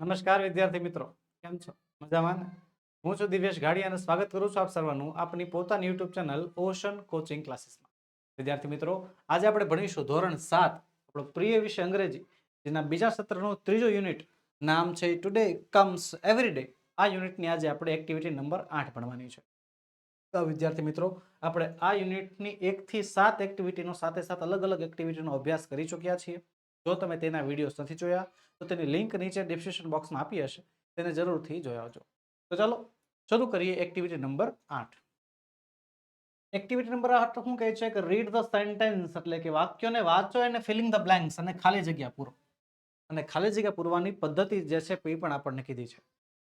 નમસ્કાર વિદ્યાર્થી મિત્રો, કેમ છો? મજામાં? હું છું દિવ્યેશ ગાડી અને સ્વાગત કરું છું આપ સર્વનું આપની પોતાની યુટ્યુબ ચેનલ ઓશન કોચિંગ ક્લાસીસમાં. વિદ્યાર્થી મિત્રો, આજે આપણે ભણીશું ધોરણ સાત, આપણો પ્રિય વિષય અંગ્રેજી, જેના બીજા સત્રનું ત્રીજો યુનિટ નામ છે ટુડે કમ્સ એવરી ડે આ યુનિટની આજે આપણે એક્ટિવિટી નંબર આઠ ભણવાની છે. તો વિદ્યાર્થી મિત્રો, આપણે આ યુનિટની એકથી સાત એક્ટિવિટીનો સાથે સાથે અલગ અલગ એક્ટિવિટીનો અભ્યાસ કરી ચૂક્યા છીએ. જો તમે તેના વિડીયોઝ નથી જોયા, તો તેની લિંક નીચે ડિસ્ક્રિપ્શન બોક્સમાં આપી હશે. તેને જરૂરથી જોઈ આવજો. તો ચાલો, શરૂ કરીએ એક્ટિવિટી નંબર આઠ. એક્ટિવિટી નંબર આઠ શું કહે છે? કે રીડ ધ સેન્ટેન્સ એટલે કે વાક્યોને વાંચો અને ફિલિંગ ધ બ્લેન્ક્સ અને ખાલી જગ્યા પૂરો. અને ખાલી જગ્યા પૂરવાની પદ્ધતિ જે છે એ પણ આપણને કીધી છે.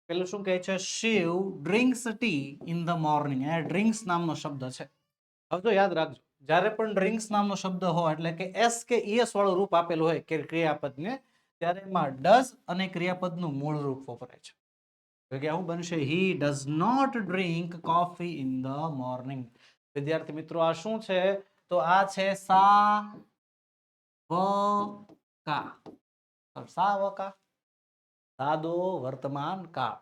પેલું શું કહે છે? Shiv drinks tea in the morning A drinks નામનો શબ્દ છે. હવે તો યાદ રાખજો. જ્યારે પણ ડ્રિંક્સ નામનો શબ્દ હોય, એટલે કે એસ કે ઈએસ વાળું રૂપ આપેલું હોય કે ક્રિયાપદને, ત્યારે એમાં ડઝ અને ક્રિયાપદનું મૂળ રૂપ વપરાય છે. તો કે આવું બનશે. He does not drink coffee in the morning વિદ્યાર્થી મિત્રો, આ શું છે? તો આ છે સા વ કા સા વ કા સાદો વર્તમાન કાળ.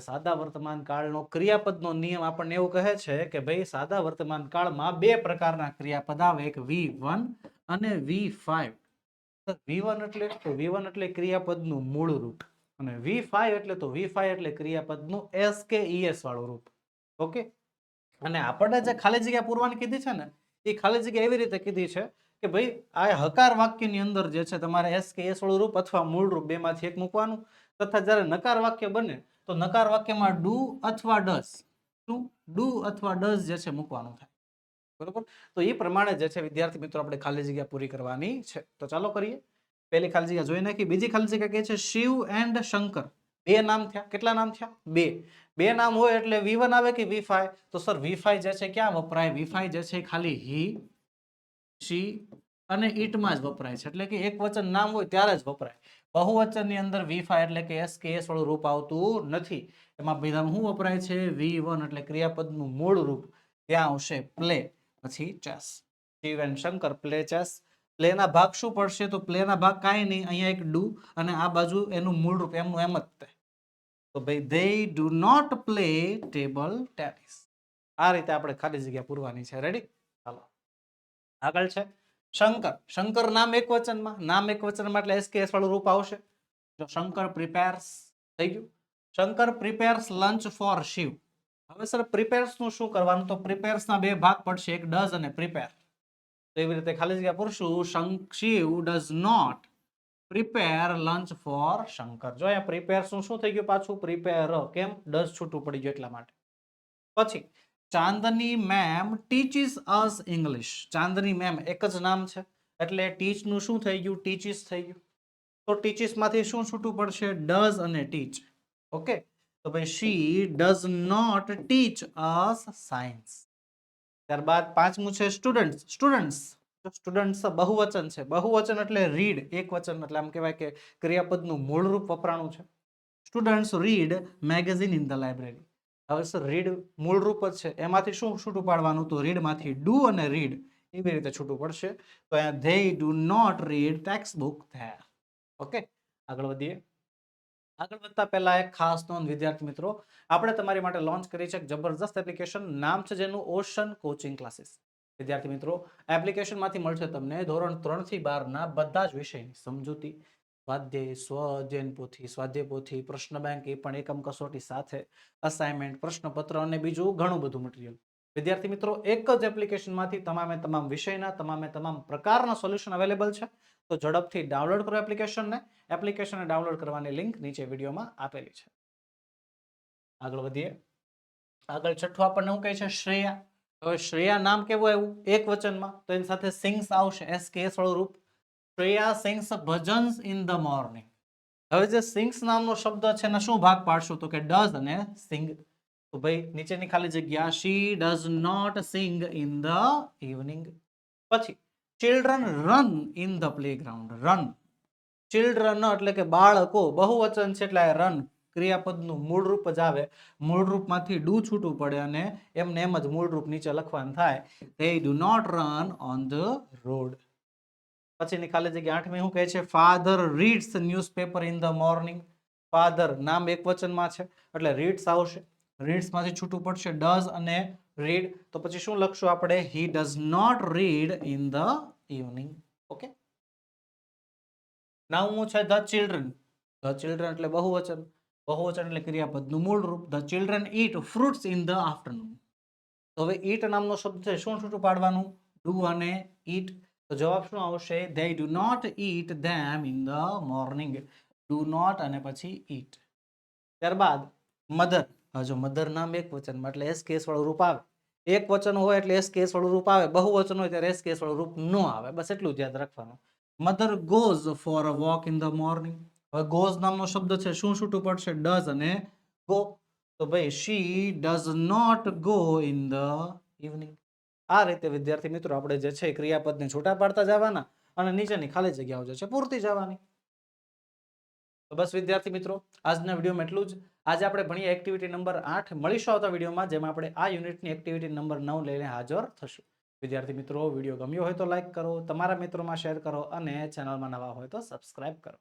સાદા વર્તમાન કાળનો ક્રિયાપદનો નિયમ આપણને એવું કહે છે કે ભાઈ, સાદા વર્તમાન કાળમાં બે પ્રકારના ક્રિયાપદ આવે, એક વી વન અને વી ફાઈવ વી વન એટલે વી વન એટલે ક્રિયાપદનું મૂળ રૂપ અને વી ફાઈવ એટલે તો વી ફાઈવ એટલે ક્રિયાપદનું એસ કે ઈએસ વાળું રૂપ. ઓકે અને આપણને જે ખાલી જગ્યા પૂરવાની કીધી છે ને, એ ખાલી જગ્યા એવી રીતે કીધી છે કે ભાઈ આ હકાર વાક્યની અંદર જે છે તમારે એસ કે એસ વાળું રૂપ અથવા મૂળ રૂપ બેમાંથી એક મૂકવાનું. તથા જ્યારે નકાર વાક્ય બને, તો નકાર વાક્યમાં ડુ અથવા ડસ ટુ ડુ અથવા ડસ જે છે મૂકવાનું થાય. બરોબર? તો એ પ્રમાણે જે છે વિદ્યાર્થી મિત્રો, આપણે ખાલી જગ્યા પૂરી કરવાની છે. તો ચાલો કરીએ. પહેલી ખાલી જગ્યા જોઈ નાખી. બીજી ખાલી જગ્યા કે છે શિવ એન્ડ શંકર બે નામ થયા. કેટલા નામ થયા? બે. બે નામ હોય એટલે વી આવે કે વી તો સર વી જે છે ક્યાં વપરાય? વી જે છે ખાલી હી શી અને ઈટમાં જ વપરાય છે. એટલે કે એક વચન નામ હોય ત્યારે જ વપરાય. બહુવચનની અંદર વી ફાય એટલે કે એસ કે એસ વાળું રૂપ આવતું નથી. એમાં બીજામાં શું વપરાય છે? વી વન એટલે ક્રિયાપદનું મૂળ રૂપ. ત્યાં આવશે પ્લે, પછી chess. Shiv and Shankar, play, chess. પ્લેના ભાગ શું પડશે? તો પ્લેના ભાગ કાંઈ નહીં, અહીંયા એક ડુ અને આ બાજુ એનું મૂળ રૂપ, એમનું એમ જ તે. તો ભાઈ they do not play table tennis આ રીતે આપણે ખાલી જગ્યા પૂરવાની છે. રેડી ચાલો આગળ છે. શંકર શંકર નામ એક વચનમાં, નામ એક વચનમાં એટલે એસકેએસ વાળું રૂપ આવશે. જો શંકર પ્રિપેર્સ થઈ ગયું. Shankar prepares lunch for Shiv હવે સર પ્રિપેર્સનું શું કરવાનું? તો પ્રિપેર્સ ના બે ભાગ પડશે, એક ડઝ અને પ્રિપેર તો એવી રીતે ખાલી જગ્યા પૂરશું. Shiv does not prepare lunch for Shankar. જો અહીંયા પ્રિપેર શું શું થઈ ગયું પાછું? પ્રિપેર કેમ? ડઝ છૂટું પડી ગયું એટલા માટે. પછી Chandni ma'am teaches us English Chandni ma'am એક જ નામ છે. એટલે ટીચનું શું થઈ ગયું? ટીચીસ થઈ ગયું. તો ટીચિસમાંથી શું છૂટું પડશે? ડઝ અને ટીચ ઓકે તો ભાઈ she does not teach us science ત્યારબાદ પાંચમું છે સ્ટુડન્ટ્સ સ્ટુડન્ટ્સ સ્ટુડન્ટ્સ બહુવચન છે. બહુવચન એટલે રીડ એક વચન એટલે આમ કહેવાય કે ક્રિયાપદનું મૂળરૂપ વપરાણું છે. Students read magazine in the library હવે સર રીડ મૂળ રૂપ જ છે. એમાંથી શું છૂટું પાડવાનું? તો રીડમાંથી ડુ અને રીડ એવી રીતે છૂટું પડશે. તો અહીંયા they do not read textbook થયા ઓકે આગળ વધીએ. આગળ વધતા પહેલા એક ખાસ નોંધ, વિદ્યાર્થી મિત્રો. આપણે તમારી માટે લોન્ચ કરી છે એક જબરજસ્ત એપ્લિકેશન નામ છે જેનું ઓશન કોચિંગ ક્લાસીસ વિદ્યાર્થી મિત્રો એપ્લિકેશનમાંથી મળશે તમને ધોરણ ત્રણથી બારના બધા જ વિષયની સમજૂતી. સ્વાધ્યાય સ્વ અધ્યયન પોથી, સ્વાધ્યાય પોથી, પ્રશ્ન બેંક એ પણ એકમ કસોટી સાથે અસાઇનમેન્ટ પ્રશ્નપત્ર અને બીજું ઘણું બધું મટીરિયલ વિદ્યાર્થી મિત્રો, એક જ એપ્લિકેશનમાંથી તમામે તમામ વિષયના, તમામે તમામ પ્રકારના સોલ્યુશન અવેલેબલ છે. તો ઝડપથી ડાઉનલોડ કરો એપ્લિકેશનને એપ્લિકેશનને ડાઉનલોડ કરવાની લિંક નીચે વિડીયોમાં આપેલી છે. આગળ વધીએ. આગળ છઠ્ઠું આપણને શું કહે છે? શ્રેયા. હવે શ્રેયા નામ કેવું આવ્યું? એક વચનમાં. તો એની સાથે સિંગ્સ આવશે. S K S Shreya sings bhajans in the morning હવે જે સિંગ્સ નામનો શબ્દ છે એના શું ભાગ પાડશું? તો કે ડઝ અને સિંગ તો ભાઈ, નીચેની ખાલી જગ્યા she does not sing in the evening પછી children run in the playground run children એટલે કે બાળકો બહુવચન છે એટલે રન ક્રિયાપદનું મૂળ રૂપ જ આવે. મૂળ રૂપમાંથી ડુ છૂટું પડે અને એમને એમ જ મૂળ રૂપ નીચે લખવાનું થાય. They do not run on the road. પછીની ખાલી જગ્યા આઠમી શું કહે છે? Father reads newspaper in the morning father નામ એક વચનમાં છે, એટલે રીડ્સ આવશે. રીડ્સમાંથી છૂટું પડશે ડઝ અને રીડ તો પછી શું લખશું આપણે? He does not read in the evening okay નામું છે ધ ચિલ્ડ્રન ધ ચિલ્ડ્રન એટલે બહુવચન. બહુવચન એટલે ક્રિયાપદનું મૂળ રૂપ the children eat fruits in the afternoon તો હવે ઈટ નામનો શબ્દ છે, શું છૂટું પાડવાનું? ડુ અને ઈટ તો જવાબ શું આવશે? They do not eat them in the morning do not અને પછી ઈટ ત્યારબાદ મધર હજુ મધર નામ એક વચનમાં, એટલે એસ કેસ વાળું રૂપ આવે. એક વચન હોય એટલે એસ કેસ વાળું રૂપ આવે. બહુ વચન હોય ત્યારે એસ કેસ વાળું રૂપ ન આવે. બસ એટલું જ યાદ રાખવાનું. Mother goes for a walk in the morning હવે ગોઝ નામનો શબ્દ છે, શું છૂટું પડશે? ડઝ અને ગો તો ભાઈ she does not go in the evening આ રીતે વિદ્યાર્થી મિત્રો આપણે જે છે ક્રિયાપદને છૂટા પાડતા જવાના અને નીચેની ખાલી જગ્યાઓ જે છે પૂરતી જવાની. તો બસ વિદ્યાર્થી મિત્રો, આજના વિડીયોમાં એટલું જ. આજે આપણે ભણીએ એક્ટિવિટી નંબર આઠ. મળીશું આવતા વિડીયોમાં જેમાં આપણે આ યુનિટની એક્ટિવિટી નંબર નવ લઈને હાજર થશું. વિદ્યાર્થી મિત્રો, વીડિયો ગમ્યો હોય તો લાઇક કરો, તમારા મિત્રોમાં શેર કરો અને ચેનલમાં નવા હોય તો સબસ્ક્રાઇબ કરો.